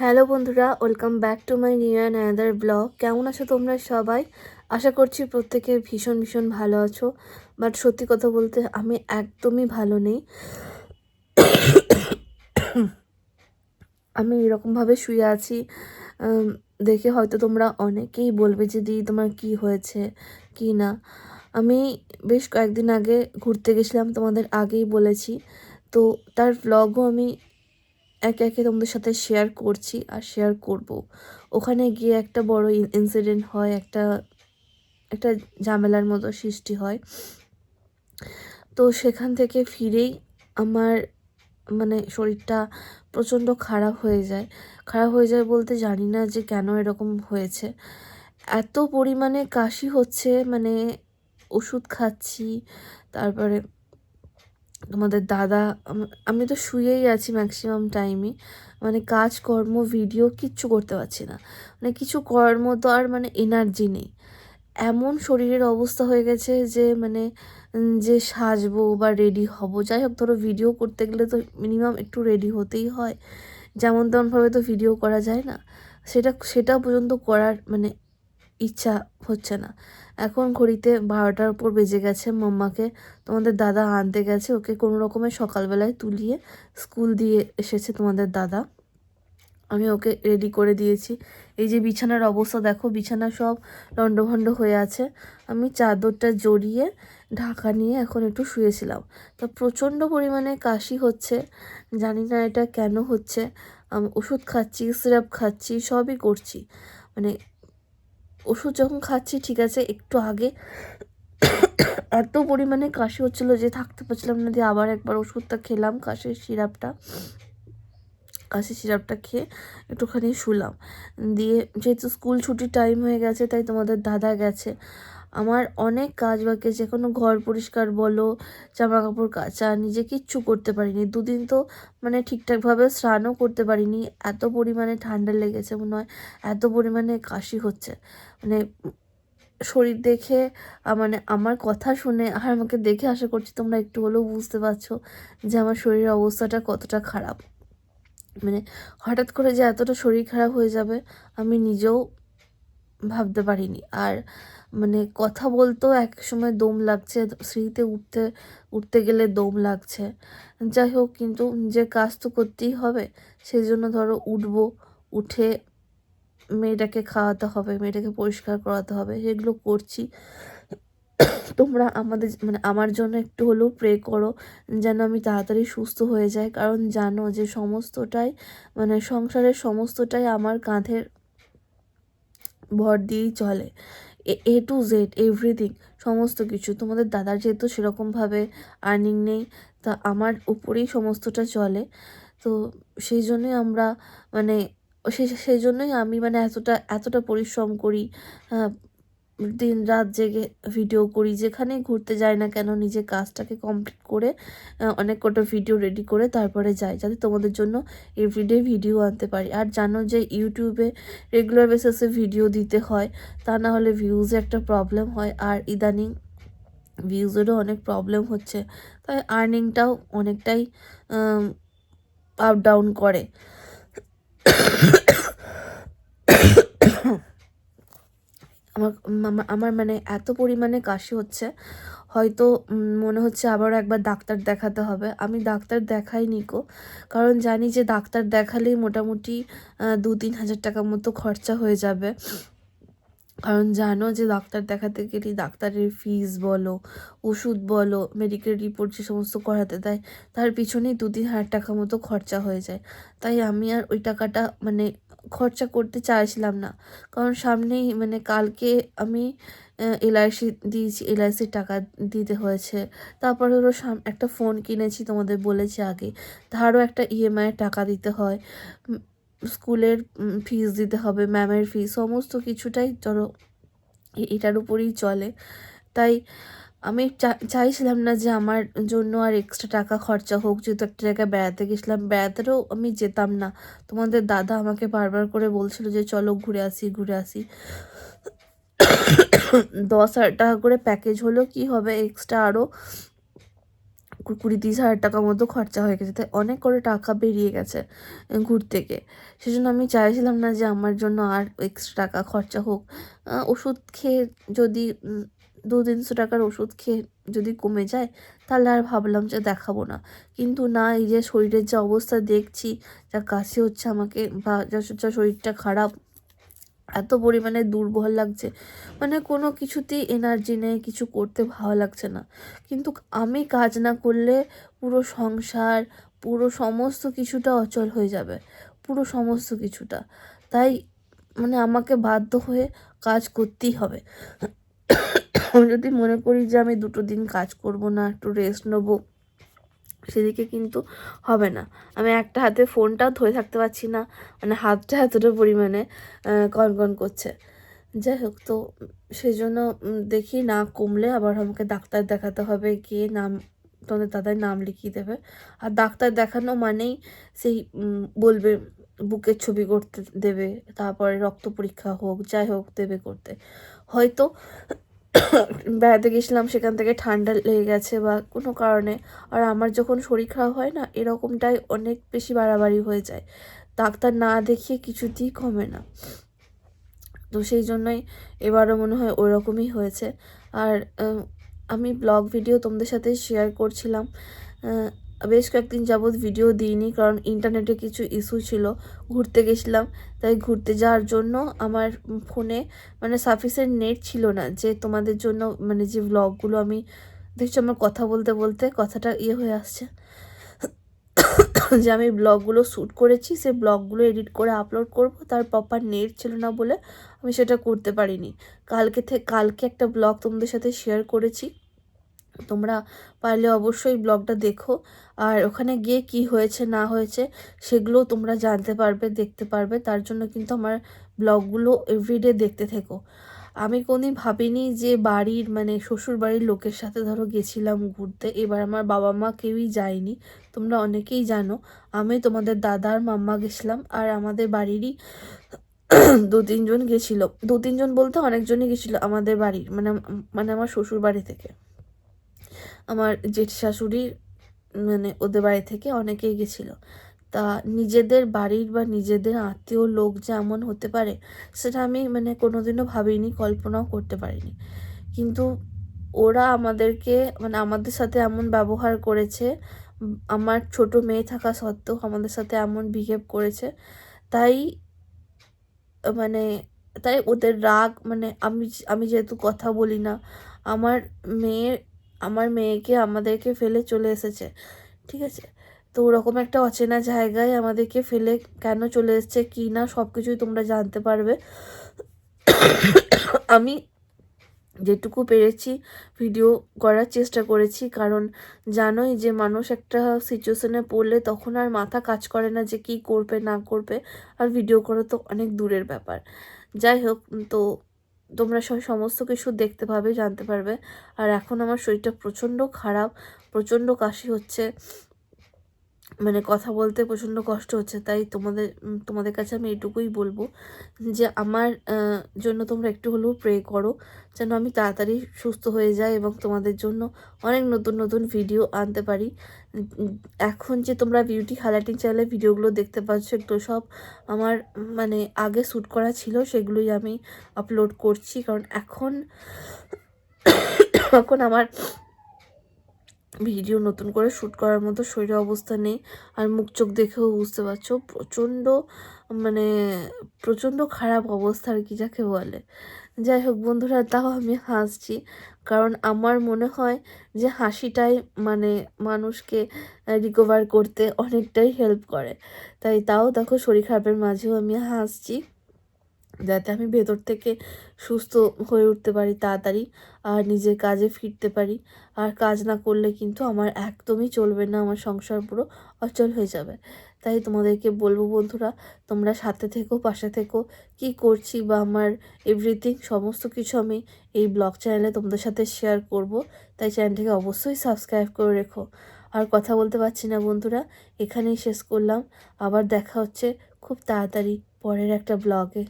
Hello বন্ধুরা, welcome back to my new and blog. কেমন আছো তোমরা সবাই? আশা করছি প্রত্যেকে ভীষণ ভীষণ ভালো আছো। বাট সত্যি কথা বলতে আমি একদমই ভালো নেই। আমি এরকমভাবে শুয়ে আছি। দেখে হয়তো তোমরা অনেকেই বলবে যে দি তোমার কি হয়েছে? কি না? আমি বেশ কয়েকদিন আগে ঘুরতে গেছিলাম, তোমাদের আগেই বলেছি। তো তার ব্লগও আমি একে একে তোমাদের সাথে শেয়ার করছি আর শেয়ার করব। ওখানে গিয়ে একটা বড় ইনসিডেন্ট হয়, একটা একটা ঝামেলার মতো সৃষ্টি হয়। তো সেখান থেকে ফিরেই আমার মানে শরীরটা প্রচণ্ড খারাপ হয়ে যায়। খারাপ হয়ে যায় বলতে জানি না যে কেন এরকম হয়েছে। এত পরিমাণে কাশি হচ্ছে মানে ওষুধ খাচ্ছি, তারপরে তোমাদের দাদা, আমি তো শুয়েই আছি ম্যাক্সিমাম টাইমই মানে কাজকর্ম ভিডিও কিচ্ছু করতে পারছি না। মানে কিছু করার মতো আর মানে এনার্জি নেই। এমন শরীরের অবস্থা হয়ে গেছে যে মানে যে সাজবো বা রেডি হব। যাই হোক, ধরো ভিডিও করতে গেলে তো মিনিমাম একটু রেডি হতেই হয়। যেমন তেমনভাবে তো ভিডিও করা যায় না। সেটা সেটা পর্যন্ত করার মানে ইচ্ছা হচ্ছে না। এখন ঘড়িতে বারোটার উপর বেজে গেছে, মাম্মাকে তোমাদের দাদা আনতে গেছে, ওকে কোনো রকমের সকালবেলায় তুলিয়ে স্কুল দিয়ে এসেছে তোমাদের দাদা। আমি ওকে রেডি করে দিয়েছি। এই যে বিছানার অবস্থা, দেখো বিছানা সব লণ্ডভণ্ড হয়ে আছে। আমি চাদরটা জড়িয়ে ঢাকা নিয়ে এখন একটু শুয়েছিলাম। তা প্রচণ্ড পরিমাণে কাশি হচ্ছে, জানি না এটা কেন হচ্ছে। ওষুধ খাচ্ছি সিরাপ খাচ্ছি, সবই করছি। মানে ওষুধ যখন খাচ্ছি, ঠিক আছে, একটু আগে, এত পরিমাণে কাশি হচ্ছিল যে থাকতে পারছিলাম না, দিয়ে আবার একবার ওষুধটা খেলাম, কাশির সিরাপটা কাশি সিরাপটা খেয়ে একটুখানি শুলাম। দিয়ে যেহেতু স্কুল ছুটির টাইম হয়ে গেছে, তাই তোমাদের দাদা গেছে। আমার অনেক কাজ বাকি আছে। কোনো ঘর পরিষ্কার বলো জামা কাপড় কাচা, নিজে কিচ্ছু করতে পারিনি। দুদিন তো মানে ঠিকঠাকভাবে স্নানও করতে পারিনি। এত পরিমাণে ঠান্ডা লেগেছে মনে হয়, এত পরিমাণে কাশি হচ্ছে। মানে শরীর দেখে মানে আমার কথা শুনে আর আমাকে দেখে আশা করছি তোমরা একটু হলেও বুঝতে পারছ যে আমার শরীরের অবস্থাটা কতটা খারাপ। মানে হঠাৎ করে যে এতটা শরীর খারাপ হয়ে যাবে, আমি নিজেও ভাবতে পারিনি। আর মানে কথা বলতেও এক সময় দম লাগছে সিঁড়িতে উঠতে উঠতে গেলে দম লাগছে। যাই হোক, কিন্তু যে কাজ তো করতেই হবে, সেই জন্য ধরো উঠবো, উঠে মেয়েটাকে খাওয়াতে হবে, মেয়েটাকে পরিষ্কার করাতে হবে, সেগুলো করছি। তোমরা আমাদের মানে আমার জন্য একটু হলেও প্রে করো, যেন আমি তাড়াতাড়ি সুস্থ হয়ে যাই, কারণ জানো যে সমস্তটাই মানে সংসারের সমস্তটাই আমার কাঁধের ভর দিয়েই চলে। এ টু জেড এভরিথিং সমস্ত কিছু। তোমাদের দাদার যেহেতু সেরকমভাবে আর্নিং নেই, তা আমার উপরেই সমস্তটা চলে। তো সেই জন্যই আমরা মানে সেই সেই জন্যই আমি মানে এতটা এতটা পরিশ্রম করি। দিন রাত জেগে ভিডিও করি, যেখানেই ঘুরতে যাই না কেন নিজে কাজটাকে কমপ্লিট করে অনেক কটা ভিডিও রেডি করে তারপরে যাই, যাতে তোমাদের জন্য এভরিডে ভিডিও আনতে পারি। আর জানো যে ইউটিউবে রেগুলার বেসিসে ভিডিও দিতে হয়, তা না হলে ভিউজে একটা প্রবলেম হয়, আর ইদানিং ভিউজেরও অনেক প্রবলেম হচ্ছে। তাই আর্নিংটাও অনেকটাই আপ ডাউন করে। আমার আমার মানে এত পরিমাণে কাশি হচ্ছে, হয়তো মনে হচ্ছে আবার একবার ডাক্তার দেখাতে হবে। আমি ডাক্তার দেখাইনি কো কারণ জানি যে ডাক্তার দেখালেই মোটামুটি দু তিন হাজার টাকা মতো খরচা হয়ে যাবে। কারণ জানো যে ডাক্তার দেখাতে গেলে ডাক্তারের ফিস বলো, ওষুধ বলো মেডিকেল রিপোর্ট যে সমস্ত করাতে দেয়, তার পিছনেই দু তিন হাজার টাকা মতো খরচা হয়ে যায়। তাই আমি আর ওই টাকাটা মানে খরচা করতে চাইছিলাম না। কারণ সামনেই মানে কালকে আমি এলআইসি দিয়েছি এলআইসির টাকা দিতে হয়েছে। তারপরে ওরও সাম, একটা ফোন কিনেছি তোমাদের বলেছি আগে। তারও একটা ইএমআইয়ের টাকা দিতে হয়। স্কুলের ফিস দিতে হবে ম্যামের ফিস সমস্ত কিছুটাই ধরো এটার উপরেই চলে। তাই আমি চাইছিলাম না যে আমার জন্য আর এক্সট্রা টাকা খরচা হোক, যেহেতু একটা জায়গায় বেড়াতে গেছিলাম। বেড়াতেও আমি যেতাম না। তোমাদের দাদা আমাকে বারবার করে বলছিল যে, চলো ঘুরে আসি ঘুরে আসি। দশ হাজার টাকা করে প্যাকেজ হলো, কি হবে এক্সট্রা আরও কুড়ি তিরিশ হাজার টাকা মতো খরচা হয়ে গেছে। তাই অনেক করে টাকা বেরিয়ে গেছে ঘুরতে গিয়ে। সেজন্য আমি চাইছিলাম না যে আমার জন্য আর এক্সট্রা টাকা খরচা হোক। ওষুধ খেয়ে যদি দু তিনশো টাকার ওষুধ খেয়ে যদি কমে যায়, তাহলে আর ভাবলাম যে দেখাবো না। কিন্তু না, এই যে শরীরের যে অবস্থা দেখছি, যা কাশি হচ্ছে আমাকে বা যা শরীরটা খারাপ, এত পরিমাণে দুর্বল লাগছে। মানে কোনো কিছুতেই এনার্জি নেই, কিছু করতে ভালো লাগছে না। কিন্তু আমি কাজ না করলে পুরো সংসার, পুরো সমস্ত কিছুটা অচল হয়ে যাবে, পুরো সমস্ত কিছুটা। তাই মানে আমাকে বাধ্য হয়ে কাজ করতেই হবে। যদি মনে করি যে আমি দুটো দিন কাজ করব না, একটু রেস্ট নেব, সেদিকে কিন্তু হবে না। আমি একটা হাতে ফোনটাও ধরে থাকতে পারছি না মানে হাতটা এতটা পরিমাণে কনকন করছে। যাই হোক, তো সেই জন্য দেখি না কমলে আবার আমাকে ডাক্তার দেখাতে হবে গিয়ে নাম, তোমাদের দাদার নাম লিখিয়ে দেবে। আর ডাক্তার দেখানো মানেই সেই বলবে বুকের ছবি করতে দেবে, তারপরে রক্ত পরীক্ষা হোক, যাই হোক, দেবে করতে। হয়তো বেড়াতে গেছিলাম, সেখান থেকে ঠান্ডা লেগে গেছে বা কোনো কারণে। আর আমার যখন শরীর খারাপ হয় না, এরকমটাই অনেক বেশি বাড়াবাড়ি হয়ে যায়। ডাক্তার না দেখিয়ে কিছুতেই কমে না। তো সেই জন্যই এবারও মনে হয় ওই রকমই হয়েছে। আর আমি ব্লগ ভিডিও তোমাদের সাথে শেয়ার করছিলাম। বেশ কয়েকদিন যাবৎ ভিডিও দিইনি কারণ ইন্টারনেটে কিছু ইস্যু ছিল। ঘুরতে গেছিলাম, তাই ঘুরতে যাওয়ার জন্য আমার ফোনে মানে সাফিসিয়েন্ট নেট ছিল না যে তোমাদের জন্য মানে যে ব্লগগুলো আমি দেখছ আমার কথা বলতে বলতে কথাটা ইয়ে হয়ে আসছে। যে আমি ব্লগগুলো শ্যুট করেছি, সেই ব্লগগুলো এডিট করে আপলোড করব, তার প্রপার নেট ছিল না বলে আমি সেটা করতে পারিনি। কালকে থেকে কালকে একটা ব্লগ তোমাদের সাথে শেয়ার করেছি। তোমরা পারলে অবশ্যই ব্লগটা দেখো। আর ওখানে গিয়ে কি হয়েছে, না হয়েছে সেগুলো তোমরা জানতে পারবে, দেখতে পারবে। তার জন্য কিন্তু আমার ব্লগগুলো এভরিডে দেখতে থেকো। আমি কোনদিন ভাবিনি যে বাড়ির মানে শ্বশুর বাড়ির লোকের সাথে ধরো গেছিলাম ঘুরতে। এবার আমার বাবা মা কেউই যায়নি। তোমরা অনেকেই জানো, আমি তোমাদের দাদার মাম্মা গেছিলাম আর আমাদের বাড়িরই দু তিনজন গেছিল। দু তিনজন বলতে অনেকজনই গেছিল আমাদের বাড়ির মানে মানে আমার শ্বশুর বাড়ি থেকে। আমার জেঠ শাশুড়ি মানে ওদের বাড়ি থেকে অনেকেই গেছিল। তা নিজেদের বাড়ির বা নিজেদের আত্মীয় লোক যে এমন হতে পারে, সেটা আমি মানে কোনোদিনও ভাবিনি, কল্পনাও করতে পারিনি। কিন্তু ওরা আমাদেরকে মানে আমাদের সাথে এমন ব্যবহার করেছে, আমার ছোট মেয়ে থাকা সত্ত্বেও আমাদের সাথে এমন বিহেভ করেছে। তাই মানে তাই ওদের রাগ মানে আমি আমি যেহেতু কথা বলি না, আমার মেয়ে আমার মেয়েকে আমাদেরকে ফেলে চলে এসেছে, ঠিক আছে? তো ওরকম একটা অচেনা জায়গায় আমাদেরকে ফেলে কেন চলে এসেছে, কী না সব কিছুই তোমরা জানতে পারবে। আমি যেটুকু পেরেছি ভিডিও করার চেষ্টা করেছি, কারণ জানোই যে মানুষ একটা সিচুয়েশনে পড়লে তখন আর মাথা কাজ করে না যে কী করবে, না করবে, আর ভিডিও করা তো অনেক দূরের ব্যাপার। যাই হোক, তো তোমরা সব সমস্ত কিছু দেখতে পাবে, জানতে পারবে। আর এখন আমার শরীরটা প্রচণ্ড খারাপ, প্রচণ্ড কাশি হচ্ছে। মানে কথা বলতে প্রচণ্ড কষ্ট হচ্ছে, তাই তোমাদের তোমাদের কাছে আমি এটুকুই বলব যে আমার জন্য তোমরা একটু হলেও প্রে করো যেন আমি তাড়াতাড়ি সুস্থ হয়ে যাই এবং তোমাদের জন্য অনেক নতুন নতুন ভিডিও আনতে পারি। এখন যে তোমরা বিউটি হাইলাইটিং চ্যানেলে ভিডিওগুলো দেখতে পাচ্ছ, এগুলো সব আমার মানে আগে শ্যুট করা ছিল, সেগুলোই আমি আপলোড করছি। কারণ এখন এখন আমার ভিডিও নতুন করে শ্যুট করার মতো শরীরের অবস্থা নেই। আর মুখ চোখ দেখেও বুঝতে পারছ, প্রচণ্ড মানে প্রচণ্ড খারাপ অবস্থা আর কি যাকে বলে। যাই হোক বন্ধুরা, তাও আমি হাসছি। কারণ আমার মনে হয় যে হাসিটাই মানে মানুষকে রিকভার করতে অনেকটাই হেল্প করে। তাই তাও দেখো শরীর খারাপের মাঝেও আমি হাসছি। যাতে আমি ভেতর থেকে সুস্থ হয়ে উঠতে পারি তাড়াতাড়ি আর নিজের কাজে ফিরতে পারি। আর কাজ না করলে কিন্তু আমার একদমই চলবে না, আমার সংসার পুরো অচল হয়ে যাবে। তাই তোমাদেরকে বলব বন্ধুরা, তোমরা সাথে থেকো, পাশে থেকো। কি করছি বা আমার এভরিথিং সমস্ত কিছু আমি এই ব্লগ চ্যানেলে তোমাদের সাথে শেয়ার করব। তাই চ্যানেলটিকে অবশ্যই সাবস্ক্রাইব করে রেখো। আর কথা বলতে পারছি না বন্ধুরা, এখানেই শেষ করলাম। আবার দেখা হচ্ছে খুব তাড়াতাড়ি পরের একটা ব্লগে।